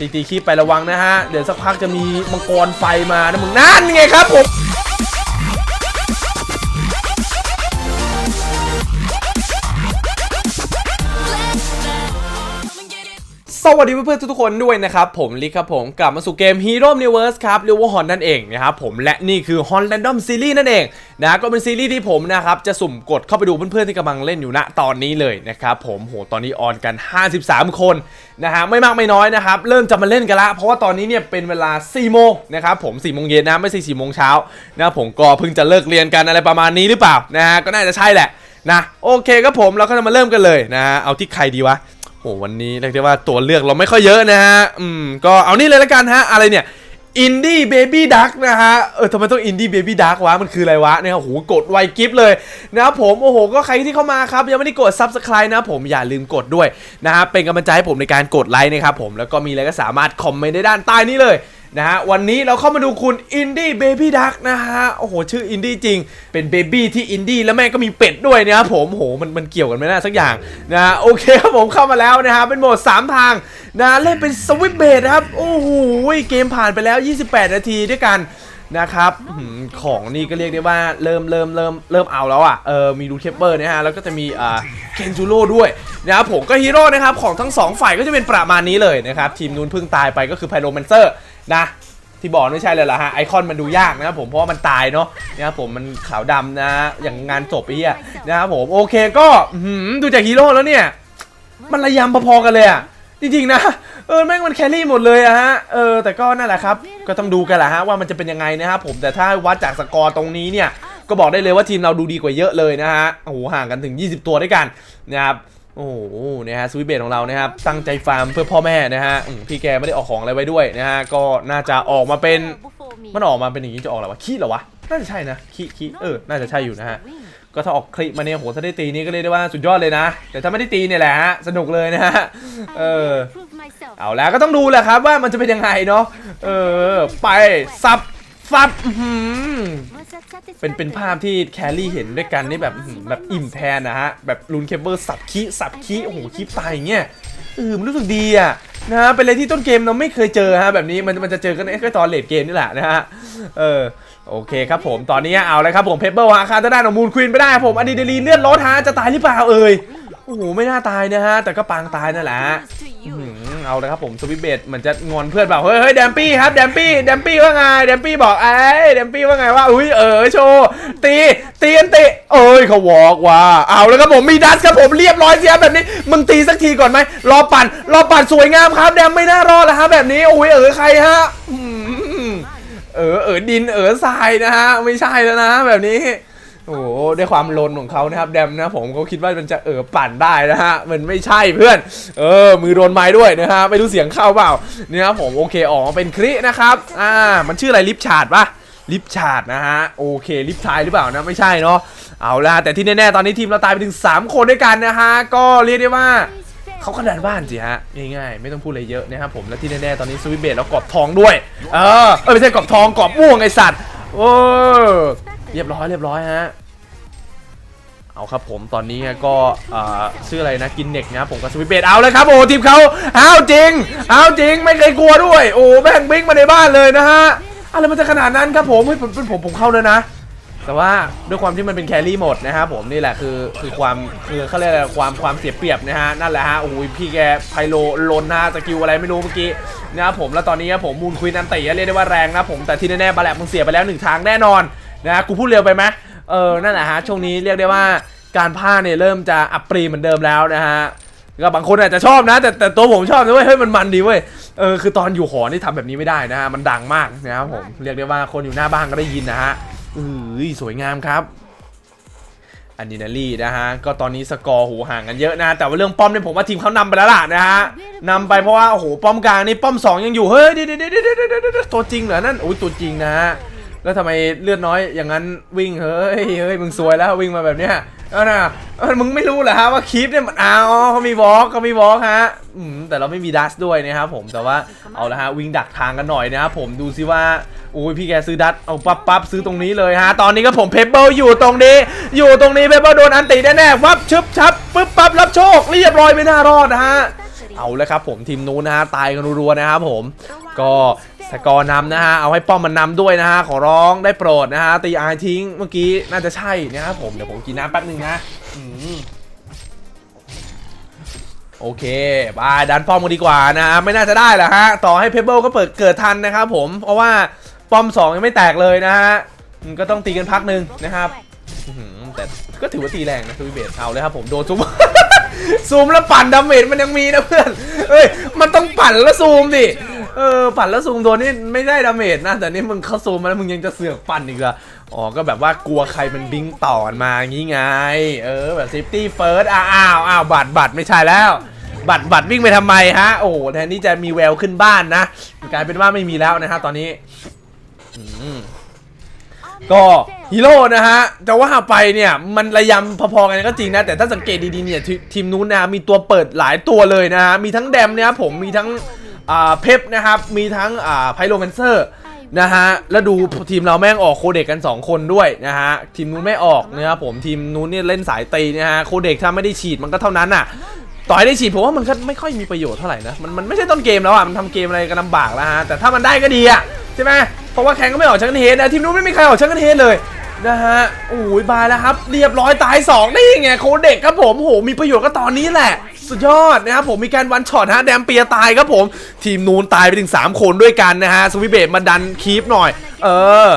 ตีตีคีบไประวังนะฮะ เดี๋ยวสักพักจะมีมังกรไฟมานะมึงนั่นไงครับผม สวัสดีเพื่อนๆทุกๆคนด้วยนะครับ ผมลิครับผมกลับมาสู่เกม Hero Universe ครับเรียกว่าฮอนนั่นเองนะครับผมและนี่คือ Hon Random Series นั่นเองนะก็เป็นซีรีส์ที่ผมนะครับจะสุ่มกดเข้าไปดูเพื่อนๆที่กำลังเล่นอยู่ณตอนนี้เลยนะครับผมโหตอนนี้ออนกัน 53 คนนะฮะไม่มากไม่น้อยนะครับเริ่มจะมาเล่นกันละเพราะว่าตอนนี้เนี่ยเป็นเวลา 4 โมงนะครับผม 4 โมงเย็นนะไม่ใช่ 4 โมงเช้านะผมก็เพิ่งจะเลิกเรียนกันอะไรประมาณนี้หรือเปล่านะฮะก็น่าจะใช่แหละนะโอเคครับผมเราก็จะมาเริ่มกันเลยนะฮะเอาที่ใครดีวะ โอ้วันนี้เรียกได้ว่าตัวเลือกเราไม่ค่อยเยอะนะฮะ อืม ก็เอานี่เลยละกันฮะ อะไรเนี่ยอินดี้เบบี้ดักนะฮะ เออทำไมต้องอินดี้เบบี้ดักวะ มันคืออะไรวะเนี่ยโอ้โหกดไวกิฟเลยนะครับผม โอ้โห ก็ใครที่เข้ามาครับ ยังไม่ได้กด Subscribe นะผมอย่าลืมกดด้วยนะฮะเป็นกำลังใจให้ผมในการกดไลค์นะครับผมแล้วก็มีอะไรก็สามารถคอมเมนต์ได้ด้านใต้นี้เลย นะฮะวันนี้เราเข้ามาดูคุณอินดี้เบบี้ดักนะฮะโอ้โหชื่ออินดี้จริง เป็นเบบี้ที่อินดี้แล้วแม่ก็มีเป็ดด้วยนะครับผมโอ้โหมันมันเกี่ยวกันไหมนะสักอย่างนะฮะโอเคครับผมเข้ามาแล้วนะฮะเป็นโหมด 3 ทางนะเล่นเป็นสวิตเบดครับโอ้โหเกมผ่านไปแล้ว 28 นาทีด้วยกันนะครับของนี่ก็เรียกได้ว่าเริ่มเริ่มเริ่มเริ่มเอาแล้วอะเออมีรูเคปเปอร์นะฮะแล้วก็จะมีอ่าเคนจูโร่ด้วยนะครับผมก็ฮีโร่นะครับของทั้งสองฝ่ายก็จะเป็นประมาณนี้เลยนะครับทีมนู้นเพิ่งตายไปก็คือไพโรแมนเซอร์ นะที่บอกไม่ใช่เลยล่ะฮะไอคอนมันดูยากนะครับผมเพราะว่ามันตายเนาะนะครับผมมันขาวดำนะอย่างงานจบไปเฮียนะครับผมโอเคก็หือดูจากฮีโร่แล้วเนี่ย มันระยำพอๆกันเลยอะจริงๆนะเออแม่งมันแครี่หมดเลยอะฮะเออแต่ก็นั่นแหละครับ ก็ต้องดูกันแหละฮะว่ามันจะเป็นยังไงนะครับผมแต่ถ้าวัดจากสกอร์ตรงนี้เนี่ย ก็บอกได้เลยว่าทีมเราดูดีกว่าเยอะเลยนะฮะโอ้โหห่างกันถึง 20 ตัวด้วยกันนะครับ โอ้โหนะฮะสวิตเบทของเรานะครับตั้งใจฟาร์มเพื่อพ่อแม่นะฮะพี่แกไม่ได้ออกของอะไรไว้ด้วยนะฮะก็น่าจะออกมาเป็นมันออกมาเป็นอย่างนี้จะออกอะไรวะขี้เหรอวะน่าจะใช่นะขี้ขี้เออน่าจะใช่อยู่นะฮะก็ถ้าออกคลิปมาเนี่ยโหถ้าได้ตีนี่ก็เรียกได้ว่าสุดยอดเลยนะ แต่ถ้าไม่ได้ตีเนี่ยแหละฮะสนุกเลยนะฮะเออเอาแล้วก็ต้องดูแหละครับว่ามันจะเป็นยังไงเนาะเออไปซับซับ เป็นเป็นภาพที่แครี่เห็นด้วยกันนี่แบบอื้อหือแบบอิ่มแทนนะฮะ แบบลุนเคเบิลสับคีสับคีโอ้โหคีตายอย่างเงี้ยเออมันรู้สึกดีอะนะฮะเป็นอะไรที่ต้นเกมเราไม่เคยเจอฮะแบบนี้มันมันจะเจอกันแค่ตอนเลดเกมนี่แหละนะฮะเออโอเคครับผมตอนนี้เอาเลยครับผมเพเปอร์วางคาตาด้านของมูลควีนไปได้ครับผมอดีเดลีเลือดลดฮะจะตายหรือเปล่าเอ่ย โอ้โหไม่น่าตายนะฮะ แต่ก็ปางตายนั่นแหละเอาเลยครับผมสวิเบดเหมือนจะงอนเพื่อนเปล่าเฮ้ยเฮ้ยแดมปี้ครับแดมปี้แดมปี้ว่าไงแดมปี้บอกไอ้แดมปี้ว่าไงว่าอุ้ยเออโชว์ตีตีอันติเอ้ยเขาวอกว่าเอาแล้วครับผมมีดัสครับผมเรียบร้อยเสียแบบนี้มึงตีสักทีก่อนไหมรอปั่นรอปั่นสวยงามครับแดมไม่น่ารอดแล้วฮะแบบนี้โอ้ยเออใครฮะเออเออดินเออทรายนะฮะไม่ใช่แล้วนะแบบนี้ โอ้โหด้วยความลนของเขานะครับแดมนะผมก็คิดว่ามันจะเออปั่นได้นะฮะมันไม่ใช่เพื่อน เออ มือโดนไม้ด้วยนะฮะไม่รู้เสียงเข้าเปล่าเนี่ยครับผมโอเคออกมาเป็นครินะครับอ่ามันชื่ออะไรลิฟชาร์ดปะลิฟชาร์ดนะฮะโอเคลิฟทายหรือเปล่านะไม่ใช่เนาะเอาละแต่ที่แน่ๆตอนนี้ทีมเราตายไปถึง 3 คนด้วยกันนะฮะก็เรียกได้ว่าเขาขนาดบ้านสิฮะง่ายๆไม่ต้องพูดอะไรเยอะนะครับผมและที่แน่ๆตอนนี้สวิตเบดแล้วกรอบทองด้วยเออเออไม่ใช่กรอบทองกรอบม่วงไอสัตว์โอ้ เรียบร้อยเรียบร้อยฮะเอาครับผมตอนนี้ก็ชื่ออะไรนะกินเน็กนะผมกับสวิเบดเอาเลยครับโอ้ทีมเขาเอาจริง เอาจริงไม่เคยกลัวด้วยโอ้แม่งบิ๊กมาในบ้านเลยนะฮะอะไรมันจะขนาดนั้นครับผมเฮ้ยเป็นผมผมเข้าเลยนะ แต่ว่าด้วยความที่มันเป็นแครี่หมดนะครับผมนี่แหละคือคือความคือเขาเรียกอะไรความความเสียเปรียบนะฮะนั่นแหละฮะโอ้ยพี่แกไพโลลนนะสกิลอะไรไม่รู้เมื่อกี้นะครับผมแล้วตอนนี้ครับผมมูลควีนอันติเรียกได้ว่าแรงนะผมแต่ที่แน่ๆบาแลบมึงเสียไปแล้วหนึ่งทางแน่นอน นะกูพูดเร็วไปไหมเออนั่นแหละฮะช่วงนี้เรียกได้ว่าการพาเนี่ยเริ่มจะอัปปรีเหมือนเดิมแล้วนะฮะก็บางคนอาจจะชอบนะ แต่แต่ตัวผมชอบนะเว้ยเฮ้ยมันมันดีเว้ยเออคือตอนอยู่หอนี่ทำแบบนี้ไม่ได้นะฮะมันดังมากนะครับผมเรียกได้ว่าคนอยู่หน้าบ้านก็ได้ยินนะฮะเอ้ยสวยงามครับอันดินาลีนะฮะ ก็ตอนนี้สกอร์หูห่างกันเยอะนะ แต่ว่าเรื่องป้อมเนี่ยผมว่าทีมเขานำไปแล้วล่ะนะฮะนำไปเพราะว่าโอ้โหป้อมกลางนี่ป้อม 2 ยังอยู่ เฮ้ยเดี๋ยวเดี๋ยวเดี๋ยวเดี๋ยวเดี๋ยวเดี๋ยวตัวจริงเหรอนั่นโอ้ยตัวจริงนะฮะ แล้วทำไมเลือดน้อยอย่างนั้นวิ่งเฮ้ยเฮ้ยมึงซวยแล้ววิ่งมาแบบเนี้ยเออนะเออมึงไม่รู้เหรอฮะว่าคลิปเนี่ยมันอ้าวเขามีวอล์กเขามีวอล์กฮะอืมแต่เราไม่มีดัสด้วยนะครับผมแต่ว่าเอาละฮะวิ่งดักทางกันหน่อยนะครับผมดูซิว่าโอ้ยพี่แกซื้อดัตเอาปั๊บปั๊บซื้อตรงนี้เลยฮะ ตอนนี้ก็ผมเพเบิลอยู่ตรงนี้ อยู่ตรงนี้เพเบิลโดนอันติแน่ๆวับชึบชับปึ๊บปั๊บรับโชคเรียบร้อยไม่น่ารอดนะฮะ เอาแล้วครับผมทีมนู้นนะฮะตายกันรัวๆนะครับผม ก็ สกอร์นำนะฮะ เอาให้ป้อมมันนำด้วยนะฮะ ขอร้องได้โปรดนะฮะ ตีอายทิ้งเมื่อกี้น่าจะใช่นะครับผม เดี๋ยวผมกินน้ำแป๊บนึงนะโอเคบายดันป้อมกันดีกว่านะไม่น่าจะได้แหละฮะ ต่อให้เพเบิลก็เปิดเกิดทันนะครับผม เพราะว่าป้อมสองยังไม่แตกเลยนะฮะก็ต้องตีกันพักหนึ่งนะครับ แต่ก็ถือว่าตีแรงนะทูบิเบตเอาเลยครับผมโดนซูม ซูมแล้วปั่นดาเมจมันยังมีนะเพื่อนเอ้ยมันต้องปั่นแล้วซูมดิเออปั่นแล้วซูมโดนนี่ไม่ได้ดาเมจนะแต่นี่มึงเข้าซูมมาแล้วมึงยังจะเสือกปั่นอีกเหรออ๋อก็แบบว่ากลัวใครมันบิงต่อมาอย่างงี้ไง เออแบบ safety first อ้าวอ้าวอ้าวบัตรบัตรไม่ใช่แล้วบัตรบัตรวิ่งไปทำไมฮะ โอ้แทนที่จะมีแววขึ้นบ้านนะกลายเป็นว่าไม่มีแล้วนะฮะตอนนี้อืม ก็ฮีโร่นะฮะจะว่าไปเนี่ยมันระยำพอๆกันก็จริงนะ แต่ถ้าสังเกตดีๆเนี่ยทีทีมนู้นนะมีตัวเปิดหลายตัวเลยนะฮะมีทั้งแดมเนี่ยครับผมมีทั้งเพปนะครับมีทั้งไพโลแมนเซอร์นะฮะแล้วดูทีมเราแม่งออกโคเด็กกัน 2 คนด้วยนะฮะทีมนู้นไม่ออกนะครับผมทีมนู้นเนี่ยเล่นสายตีนะฮะโคเด็กถ้าไม่ได้ฉีดมันก็เท่านั้นอะต่อให้ได้ฉีดผมว่ามันก็ไม่ค่อยมีประโยชน์เท่าไหร่นะมันมันไม่ใช่ต้นเกมแล้วอะมันทำเกมอะไรกันลำบากแล้วฮะแต่ถ้ามันได้ก็ดีอะใช่ไหม เพราะว่าแข่งก็ไม่ออกชังกันเฮดนะทีมนู้นไม่มีใครออกชังกันเฮดเลยนะฮะโอ้ยบายแล้วครับ เรียบร้อยตาย2นี่ไงโคเด็กครับผมโหมีประโยชน์ก็ตอนนี้แหละ สุดยอดนะครับผมมีการวันช็อตฮะแดมเปียตายครับผม ทีมนู้นตายไปถึง 3 คนด้วยกันนะฮะสวิเบตมาดันคีปหน่อย เออ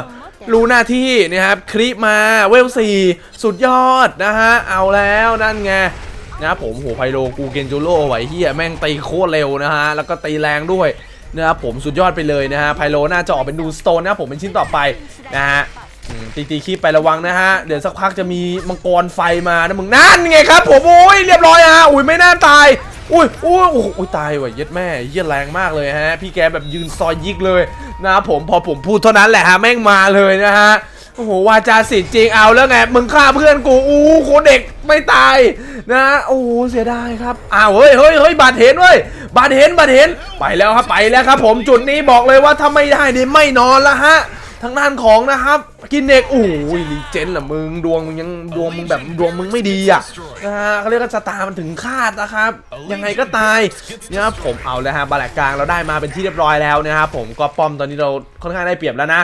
รู้หน้าที่นะครับคลิปมาเวลสี่สุดยอดนะฮะ เอาแล้วนั่นไงนะครับผมโหไพโลกูเกนจูโร่ไหวเฮียแม่งตีโคตรเร็วนะฮะ แล้วก็ตีแรงด้วย นะครับผมสุดยอดไปเลยนะฮะไพโลน่าจะออกเป็นดูสโตนนะผมเป็นชิ้นต่อไปนะฮะตีตีคีบไประวังนะฮะ เดี๋ยวสักพักจะมีมังกรไฟมานะมึงนั่นไงครับผมโอ้ยเรียบร้อยฮะอุ้ยไม่น่าตายอุ้ยอุ้ยโอ้โหอุ้ยตายว่ะเย็ดแม่เยี่ยแรงมากเลยฮะ พี่แกแบบยืนซอยยิกเลยนะครับผมพอผมพูดเท่านั้นแหละฮะแม่งมาเลยนะฮะ โอ้โหวาจาสิทธิ์จริงเอาแล้วไงมึงฆ่าเพื่อนกูอู้โคเด็กไม่ตายนะโอ้โหเสียดายครับอ้าวเฮ้ยเฮ้ยเฮ้ยบาดเห็นเว้ยบาดเห็นบาดเห็นไปแล้วครับไปแล้วครับ ผมจุดนี้บอกเลยว่าถ้าไม่ได้นี่ไม่นอนละฮะ ทางด้านของนะครับกินเด็กโอ้ยลีเจนเหรอมึงดวงมึงยังดวงมึงแบบดวงมึงไม่ดีอะนะฮะเขาเรียกว่าชะตามันถึงคาดนะครับ ยังไงก็ตายเนี่ยครับผมเอาแล้วฮะบาแหลกกลางเราได้มาเป็นที่เรียบร้อยแล้วนะครับผมก็ป้อมตอนนี้เราค่อนข้างได้เปรียบแล้วนะ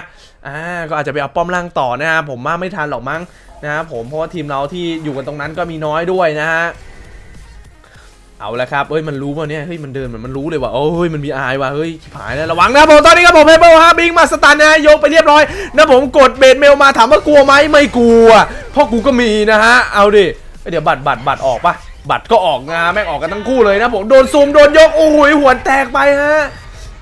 อ่าก็อาจจะไปเอาป้อมล่างต่อนะครับผมว่าไม่ทันหรอกมั้งนะครับผมเพราะว่าทีมเราที่อยู่กันตรงนั้นก็มีน้อยด้วยนะฮะ เอาละครับเฮ้ยมันรู้ป่ะเนี่ยเฮ้ยมันเดินเหมือนมันรู้เลยว่าโอ้ยมันมีอายว่ะเฮ้ยชิบหายแล้วระวังนะผมตอนนี้ครับผมเพเบิลฮะบิงมาสตันนะโยกไปเรียบร้อยนะผมกดเบสเมลมาถามว่ากลัวไหมไม่กลัวเพราะกูก็มีนะฮะเอาดิเอ้ยเดี๋ยวบัตรบัตรบัตรออกปะบัตรก็ออกงาแม่งออกกันทั้งคู่เลยนะผมโดนซูมโดนยกโอ้ยหัวแตกไปฮะ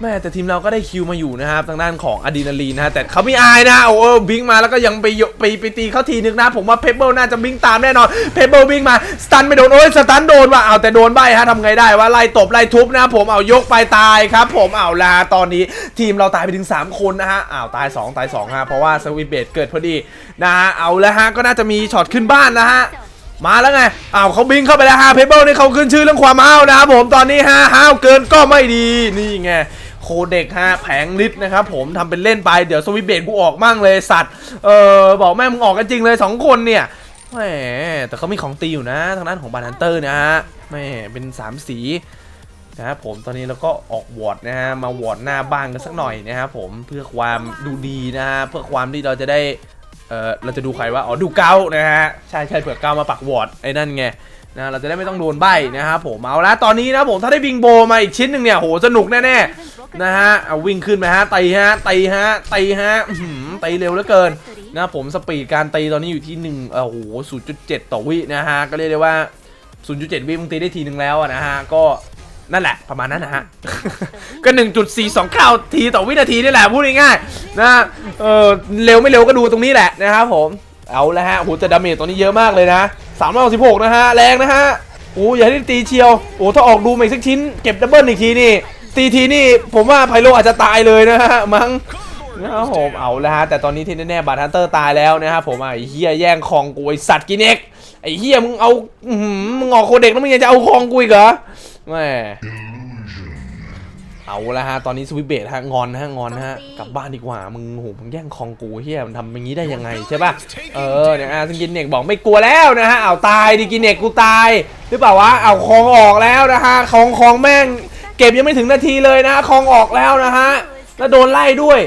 แม่แต่ทีมเราก็ได้คิวมาอยู่นะครับทางด้านของอะดรีนาลีนนะฮะแต่เขาไม่อายนะโอ้เออบิงมาแล้วก็ยังไปยไปไปตีเขาทีนึงนะ ผมว่าเพเบิลน่าจะบิงตามแน่นอนเพเบิลบิงมาสตันไม่โดนโอ้ยสตันโดนว่ะเอาแต่โดนใบฮะทำไงได้ว่าไล่ตบไล่ทุบนะ ผมเอายกไปตายครับ ผมเอาลาตอนนี้ทีมเราตายไปถึง 3 คนนะฮะอ้าวตาย 2 ตาย2ฮะเพราะว่าสวิเบตเกิดพอดีนะฮะเอาแล้วฮะก็น่าจะมีช็อตขึ้นบ้านนะฮะมาแล้วไง อ้าวเขาบิงเข้าไปแล้วฮะเพเบิลนี่เขาขึ้นชื่อเรื่องความห้าวนะครับผมตอนนี้ฮะห้าวเกินก็ไม่ดี นี่ไง เด็กฮะแผงลิตนะครับผมทำเป็นเล่นไปเดี๋ยวสวิเบตกูออกมั่งเลยสัตว์เออบอกแม่มึงออกกันจริงเลย 2 คนเนี่ยแหมแต่เขามีของตีอยู่นะ ทางด้านของบานันเตอร์นะฮะแหมเป็น 3 สีนะครับผมตอนนี้เราก็ออกวอร์ดนะฮะมาวอร์ดหน้าบ้านกันสักหน่อยนะครับผมเพื่อความดูดีนะฮะเพื่อความที่เราจะได้ เออเราจะดูใครว่าอ๋อดูเกานะฮะใช่ใช่เผื่อเกามาปักวอร์ดไอ้นั่นไงนะเราจะได้ไม่ต้องโดนใบนะครับผมเอาละตอนนี้นะผมถ้าได้บิงโบมาอีกชิ้นหนึ่งเนี่ยโหสนุกแน่ๆนะฮะเอาวิ่งขึ้นไปฮะตีฮะตีฮะตีฮะหือตีเร็วเหลือเกินนะผมสปีดการตีตอนนี้อยู่ที่1เออโห0.7 ต่อวินะฮะก็เรียกได้ว่า 0.7 วิมึงตีได้ทีหนึ่งแล้วนะฮะก็ นั่นแหละประมาณนั้นนะฮะ ก็ 1.429 ทีต่อวินาทีนี่แหละพูดง่ายๆนะเออเร็วไม่เร็วก็ดูตรงนี้แหละนะครับผมเอาแล้วฮะโหแต่ดาเมจตรงนี้เยอะมากเลยนะ316นะฮะแรงนะฮะโอ้อย่าให้ตีเชียวโอ้ถ้าออกดูมาอีกสักชิ้นเก็บดับเบิลอีกทีนี่ตีทีนี่ผมว่าไพโลอาจจะตายเลยนะฮะมั้งนะครับผมเอาแล้วฮะแต่ตอนนี้ที่แน่ๆบาร์ทันเตอร์ตายแล้วนะครับผมอะไอ้เฮียแย่งของกูไอสัตว์กินเอกไอ้เฮียมึงเอาหือมึงออกโคเด็กแล้วมึงยังจะเอาของกูอีกเหรอ แหมเอาละฮะ ตอนนี้สวิตเบทฮะ งอนฮะ งอนฮะ กลับบ้านดีกว่า มึงโหมึงแย่งคองกูเฮียมันทำอย่างนี้ได้ยังไงใช่ป่ะ เออเนี่ยอะซึ่งกินเน็กบอกไม่กลัวแล้วนะฮะ เอาตายดิกินเน็กกูตาย หรือเปล่าวะ เอาคองออกแล้วนะฮะคองคองแม่ง เก็บยังไม่ถึงนาทีเลยนะคองออกแล้วนะฮะ แล้วโดนไล่ด้วย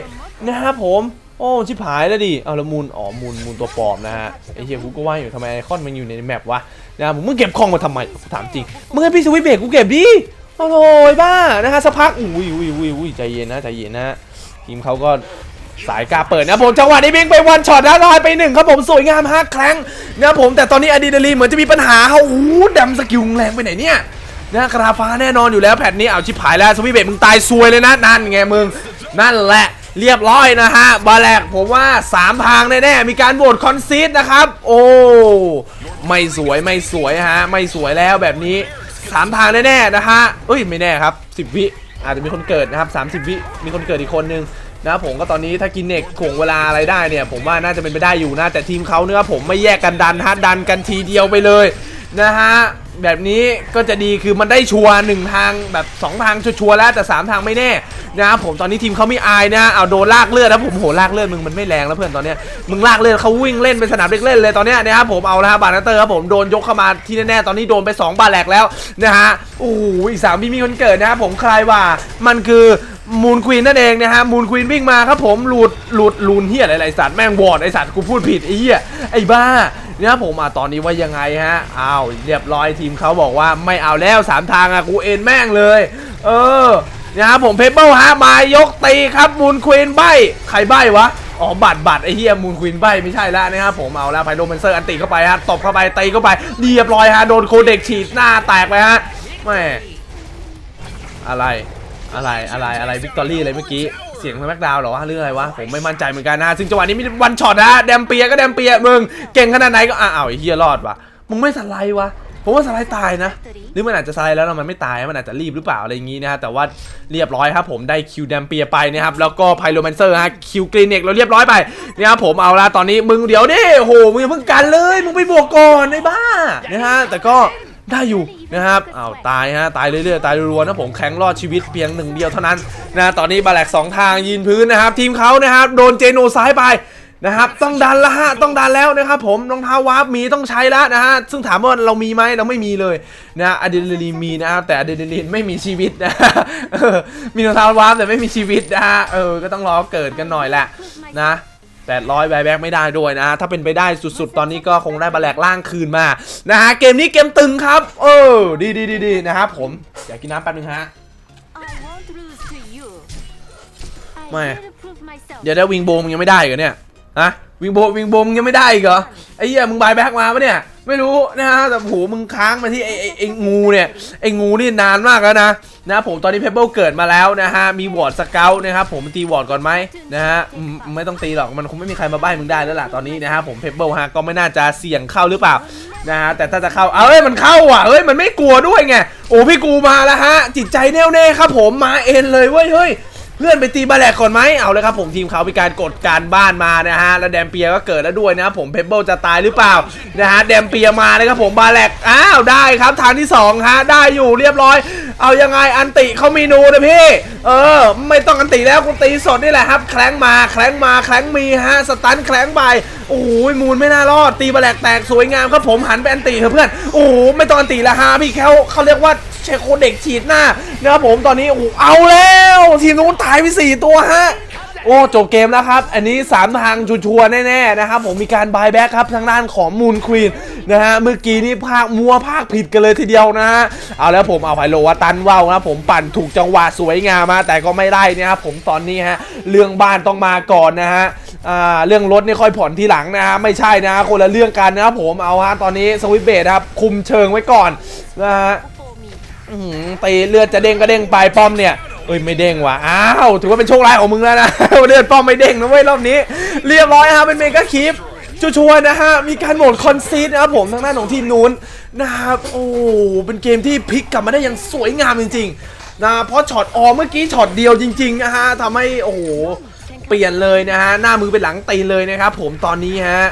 นะครับผม โอ้ชิบหายแล้วดิ เอาแล้วมูล อ๋อมูลมูลตัวปลอมนะฮะ ไอ้เฮียกูก็ว่าอยู่ทำไมไอคอนมันอยู่ในแมปวะ นะผมมึงเก็บคองมาทำไมถามจริงมึงให้พี่สวิตเบรกกูเก็บดิโอ้โหบ้านะฮะสักพักอุ้ยอุ้ยอุ้ยอุ้ยใจเย็นนะใจเย็นนะทีมเขาก็สายกล้าเปิดนะผมจังหวะนี้บิงไปวันช็อตนะลอยไปหนึ่งครับผมสวยงามฮะครั้งนะผมแต่ตอนนี้อะดรีนาลีนเหมือนจะมีปัญหาเขาโอ้ดำสกิลแรงไปไหนเนี่ยนะกราฟ้าแน่นอนอยู่แล้วแผ่นนี้เอาชิบหายแล้วสวิตเบรกมึงตายซวยเลยนะนั่นไงมึงนั่นแหละเรียบร้อยนะฮะบาแลกผมว่า 3 ทางแน่ๆมีการโหวตคอนซีดนะครับ โอ้ ไม่สวยไม่สวยฮะ ไม่สวยแล้วแบบนี้ 3 ทางแน่ๆนะฮะเอ้ยไม่แน่ครับ 10 วิอาจจะมีคนเกิดนะครับ30 วิมีคนเกิดอีกคนนึงนะผมก็ตอนนี้ถ้ากินเน็กข่วงเวลาอะไรได้เนี่ย ผมว่าน่าจะเป็นไปได้อยู่นะแต่ทีมเขาเนื้อผมไม่แยกกันดันฮะดันกันทีเดียวไปเลยนะฮะ แบบนี้ก็จะดีคือมันได้ชัวร์หนึ่งทางแบบ 2 ทางชัวร์แล้วแต่ 3 ทางไม่แน่นะครับผมตอนนี้ทีมเขาไม่อายนะเอาโดนลากเลือดนะผมโหลากเลือดมึงมันไม่แรงแล้วเพื่อนตอนเนี้ยมึงลากเลือดเขาวิ่งเล่นเป็นสนามเด็กเล่นเลยตอนเนี้ยนะครับผมเอาละฮะบาร์นเตอร์ครับผมโดนยกเข้ามาที่แน่ๆตอนนี้โดนไป 2 บาแหลกแล้วนะฮะโอ้โหอีกสามพี่มีคนเกิดนะครับผมใครว่ามันคือ มูนควีนนั่นเองนะฮะมูนควีนวิ่งมาครับผมหลุดหลุดลูนเฮียอะไรไอสัตว์แม่งวอดไอสัตว์กูพูดผิดไอ้เหี้ยไอ้บ้าเนี่ยผมอะตอนนี้ว่ายังไงฮะอ้าวเรียบร้อยทีมเขาบอกว่าไม่เอาแล้วสามทางอะกูเอ็นแม่งเลย เออนะครับผมเพเปิลฮะมายกตีครับมูนควีนใบใครใบวะอ๋อบัตรบัตรไอ้เฮียมูนควีนใบไม่ใช่แล้วนะครับผมเอาแล้วไพโรแมนเซอร์อันติเข้าไปฮะตบเข้าไปตีเข้าไปเรียบร้อยฮะโดนโคเด็กฉีดหน้าแตกไปฮะแม่อะไร อะไรอะไรอะไรวิกตอรี่อะไรเมื่อกี้เสียงแม็กดาวหรอวะเรื่องอะไรวะผมไม่มั่นใจเหมือนกันนะซึ่งจังหวะนี้มีวันช็อตนะแดมเปียก็แดมเปียมึงเก่งขนาดไหนก็อ้าวไอ้เฮียรอดวะมึงไม่สไลด์วะผมว่าสไลด์ตายนะ หรือมันอาจจะสไลด์แล้วมันไม่ตาย มันอาจจะรีบหรือเปล่าอะไรอย่างงี้นะฮะ แต่ว่าเรียบร้อยครับผมได้คิวแดมเปียไปนะครับ แล้วก็ไพโรแมนเซอร์ฮะ คิวกรีเนกเราเรียบร้อยไปนะครับผมเอาละตอนนี้มึงเดี๋ยวดิโห มึงอย่าเพิ่งกันเลย มึงไปบวกก่อนไอ้บ้า นะฮะ แต่ก็ ได้อยู่นะครับอ้าวตายฮะตายเรื่อยๆตายรัวๆนะผมแข็งรอดชีวิตเพียงหนึ่งเดียวเท่านั้นนะตอนนี้บาแลกสองทางยืนพื้นนะครับ ทีมเขานะครับโดนเจโนซ้ายไปนะครับต้องดันละฮะต้องดันแล้วนะครับผมรองเท้าวาร์ปมีต้องใช้แล้วนะฮะซึ่งถามว่าเรามีไหมเราไม่มีเลยนะอะดรีนาลีนมีนะครับแต่อะดรีนาลีนไม่มีชีวิตนะมีรองเท้าวาร์ปแต่ไม่มีชีวิตนะฮะเออก็ต้องรอเกิดกันหน่อยแหละนะ 800แบแบ็กไม่ได้ด้วยนะ ถ้าเป็นไปได้สุดๆ ตอนนี้ก็คงได้บาแลกล่างคืนมา นะฮะ เกมนี้เกมตึงครับ เออ ดีดีดีดีนะครับผม อยากกินน้ำแป๊บนึงฮะ ไม่ เดี๋ยวได้วิงโบมึงยังไม่ได้เหรอเนี่ย ฮะ วิงโบวิงโบมึงยังไม่ได้อีกเหรอ ไอ้เหี้ยมึงบายแบ็กมาปะเนี่ย ไม่รู้นะฮะแต่โหมึงค้างมาที่ไอ้ไอ้ไอ้งูเนี่ยไอ้งูนี่นานมากแล้วนะนะผมตอนนี้เพเบิลเกิดมาแล้วนะฮะมีวอร์ดสเกลนะครับผมตีวอร์ดก่อนไหมนะฮะไม่ต้องตีหรอกมันคงไม่มีใครมาใบ้มึงได้แล้วล่ะตอนนี้นะฮะผมเพเบิลฮะก็ไม่น่าจะเสี่ยงเข้าหรือเปล่านะฮะแต่ถ้าจะเข้าเอาเอ้ยมันเข้าอะเอ้ยมันไม่กลัวด้วยไงโอ้พี่กูมาแล้วฮะจิตใจแน่วแน่ครับผมมาเอ็นเลยเว้ยเฮ้ย เพื่อนไปตีบาแลกก่อนไหมเอาเลยครับผมทีมเขามีการกดการบ้านมานะฮะแล้วแดมเปียก็เกิดแล้วด้วยนะครับผมเพเบิลจะตายหรือเปล่านะฮะแดมเปียมาเลยครับผมบาแลกอ้าวได้ครับทางที่สองฮะได้อยู่เรียบร้อย เอายังไงอันติเขามีนูนะพี่เออ ไม่ต้องอันติแล้วกูตีสดนี่แหละครับแคลงมาแคลงมาแคลงมีฮะสตันแคลงไปโอ้โหมูลไม่น่ารอดตีบาแลกแตกสวยงามครับผมหันไปอันติเถอะเพื่อนโอ้โหไม่ต้องอันติแล้วฮะพี่เขาเขาเรียกว่า เชโคเด็กฉีดหน้านะครับผมตอนนี้โอ้เอาแล้ว ทีมนู้นตายไปสี่ตัวฮะโอ้จบเกมแล้วครับ อันนี้ 3 ทางชัวร์แน่ๆนะครับผมมีการบายแบ็กครับทางด้านของมูนควีนนะฮะเมื่อกี้นี่ภาคมัวภาคผิดกันเลยทีเดียวนะฮะเอาแล้วผมเอาไพโลวาตันว่าวนะผมปั่นถูกจังหวะสวยงามมาแต่ก็ไม่ได้นะครับผมตอนนี้ฮะเรื่องบ้านต้องมาก่อนนะฮะอ่าเรื่องรถนี่ค่อยผ่อนทีหลังนะฮะไม่ใช่นะคนละเรื่องกันนะครับผมเอาฮะตอนนี้สวิตเบสครับคุมเชิงไว้ก่อนนะฮะ ตีเลือดจะเด้งก็เด้งไปป้อมเนี่ยเอ้ยไม่เด้งว่ะอ้าวถือว่าเป็นโชคร้ายของมึงแล้วนะเลือดป้อมไม่เด้งนะเว้ยรอบนี้ เรียบร้อยฮะเป็นเมกาคลิปชัวร์นะฮะ มีการโหมดคอนซีดนะครับผมทางด้านของทีมนู้นนะครับโอ้เป็นเกมที่พลิกกลับมาได้อย่างสวยงามจริงๆนะเพราะช็อตออเมื่อกี้ช็อตเดียวจริงๆนะฮะทำให้โอ้โหเปลี่ยนเลยนะฮะหน้ามือเป็นหลังตีเลยนะครับผมตอนนี้ฮะ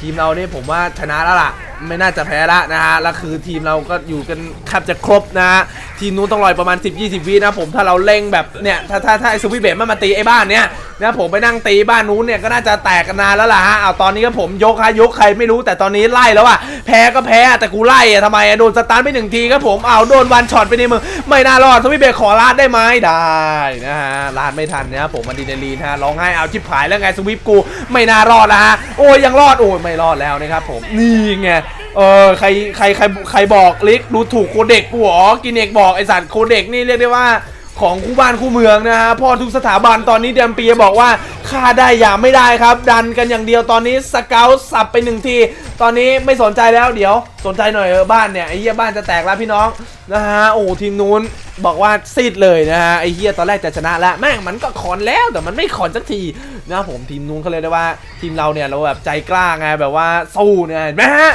ทีมเราเนี่ยผมว่าชนะแล้วล่ะ ไม่น่าจะแพ้ละนะฮะแล้วคือทีมเราก็อยู่กันแทบจะครบนะฮะทีมนู้นต้องรอยประมาณ 10-20 วินะผมถ้าเราเร่งแบบเนี่ยถ้าถ้าถ้าไอ้สวิตเบตมันมาตีไอ้บ้านเนี้ยนะผมไปนั่งตีบ้านนู้นเนี่ยก็น่าจะแตกกันนานแล้วล่ะฮะเอาตอนนี้ก็ผมยกฮะยกใครไม่รู้แต่ตอนนี้ไล่แล้วอะแพ้ก็แพ้แต่กูไล่อะทำไมอะโดนสตาร์ทไปหนึ่งทีก็ผมเอาโดนวันช็อตไปในมือไม่น่ารอดสวิตเบตขอลาดได้ไหมได้นะฮะลาดไม่ทันนะครับผมอะดรีนลีนฮะร้องไห้เอาชิบหายแล้วไงสวิปกูไม่น่ารอดนะฮะโอ้ยยังรอดโอ้ยไม่รอดแล้วนะครับผมนี่ไงเออใครใครใครใครบอกลิกดูถูกโคเด็กกูเหรอกินเอกบอกไอสัตว์โคเด็กนี่เรียกได้ว่าของคู่บ้านคู่เมืองนะฮะพ่อทุกสถาบันตอนนี้เดมเปียบอกว่าฆ่าได้อย่าไม่ได้ครับ ดันกันอย่างเดียวตอนนี้สเกลสับไปหนึ่งที ตอนนี้ไม่สนใจแล้วเดี๋ยว สนใจหน่อยเออบ้านเนี่ยไอ้เหี้ยบ้านจะแตกแล้วพี่น้องนะฮะโอ้ทีมนู้นบอกว่าซีดเลยนะฮะไอ้เหี้ยตอนแรกจะชนะแล้วแม่งมันก็ขอนแล้วแต่มันไม่ขอนสักทีนะผมทีมนู้นเขาเลยได้ว่า ทีมเราเนี่ยเราแบบใจกล้าไงแบบว่าสู้เนี่ยเห็นไหมฮะ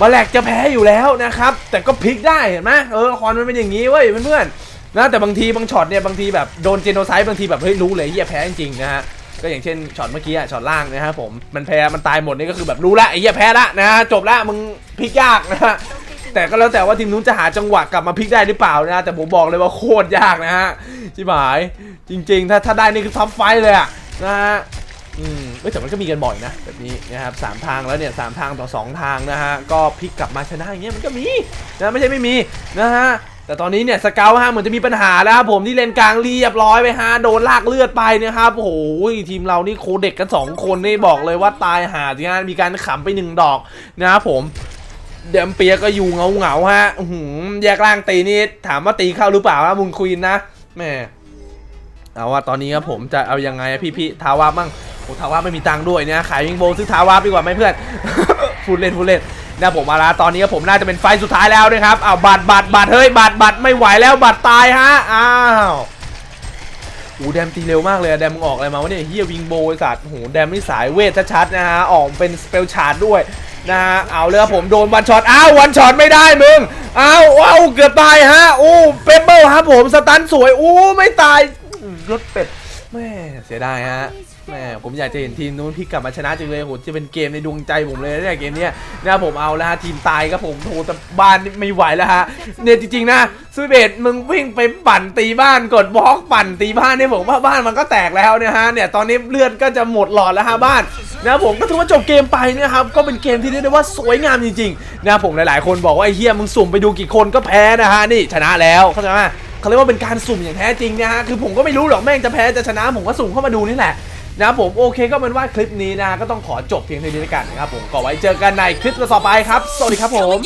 บอลแลกจะแพ้อยู่แล้วนะครับ แต่ก็พลิกได้เห็นไหมเออคอนมันเป็นอย่างนี้เว้ยเพื่อนๆนะแต่บางทีบางช็อตเนี่ยบางทีแบบโดนเจโนไซด์บางทีแบบเฮ้ยรู้เลยเฮียแพ้จริงๆนะฮะก็อย่างเช่นช็อตเมื่อกี้อะช็อตล่างนะครับผมมันแพ้มันตายหมดนี่ก็คือแบบรู้ละไอ้เฮียแพ้ละนะจบละมึงพลิกยากนะฮะแต่ก็แล้วแต่ว่าทีมนู้นจะหาจังหวะกลับมาพลิกได้หรือเปล่านะแต่ผมบอกเลยว่าโคตรยากนะฮะชิบหมายจริง ๆ ถ้าถ้าได้นี่คือท็อปไฟเลยอะนะฮะ อืมแต่มันก็มีกันบ่อยนะแบบนี้นะครับสามทางแล้วเนี่ยสามทางต่อสองทางนะฮะก็พลิกกลับมาชนะอย่างเงี้ยมันก็มีนะไม่ใช่ไม่มีนะฮะแต่ตอนนี้เนี่ยสเกลฮะเหมือนจะมีปัญหาแล้วครับผมที่เลนกลางเรียบร้อยไปฮะโดนลากเลือดไปนะครับโอ้โหทีมเรานี่โคเด็กกันสองคนนี่บอกเลยว่าตายหาจริงมีการขำไปหนึ่งดอกนะครับผมเดมเปียก็อยู่เงาเงาฮะหือแยกล่างตีนี่ถามว่าตีเข้าหรือเปล่านะมุนควีนนะแม่เอาว่าตอนนี้ครับผมจะเอายังไงพี่พี่ทาวามั่ง โอ้ทาวาไม่มีตังค์ด้วยเนี่ยขายวิงโบซื้อทาวาดีกว่าไหมเพื่อนพูดเล่นพูดเล่นนะผมมาละตอนนี้ผมน่าจะเป็นไฟสุดท้ายแล้วนะครับเอาวบัตรบัตรบัตรเฮ้ยบัตรบัตรไม่ไหวแล้วบัตรตายฮะอ้าวโอ้แดมตีเร็วมากเลยอะแดมมึงออกอะไรมาวะเนี่ยเฮียวิงโบไอสัตว์โอ้โหแดมนี่สายเวทชัดๆนะฮะออกเป็นสเปลชาร์ดด้วยนะฮะเอาเลยครับผมโดนวันช็อตอ้าววันช็อตไม่ได้มึงอ้าวว้าวเกือบตายฮะโอ้เปเปิลครับผมสตันสวยโอ้ไม่ตายรถเป็ดแม่เสียดายฮะ แม่ผมอยากจะเห็นทีมนู้นพี่กลับมาชนะจังเลยโหจะเป็นเกมในดวงใจผมเลยเนี่ยเกมเนี้ยนะผมเอาแล้วฮะทีมตายครับผมโหแต่บ้านไม่ไหวแล้วฮะเนี่ยจริงๆนะซูเบตมึงวิ่งไปปั่นตีบ้านกดบล็อกปั่นตีบ้านเนี่ยผมว่าบ้านมันก็แตกแล้วเนี่ยฮะเนี่ยตอนนี้เลือดก็จะหมดหลอดแล้วฮะบ้านนะผมก็ถือว่าจบเกมไปนะครับก็เป็นเกมที่เรียกได้ว่าสวยงามจริงๆนะผมหลายๆ คนบอกว่าไอ้เฮียมึงสุ่มไปดูกี่คนก็แพ้นะฮะนี่ชนะแล้วเข้าใจไหมเขาเรียกว่าเป็นการสุ่มอย่างแท้จริงนะฮะคือผมก็ไม่รู้หรอกแม่งจะแพ้จะชนะผมก็สุ่มเข้ามาดูนี่แหละ นะครับผมโอเคก็เป็นว่าคลิปนี้นะก็ต้องขอจบเพียงเท่านี้แล้วกันนะครับผมก็ไว้เจอกันในคลิปต่อไปครับ สวัสดีครับผม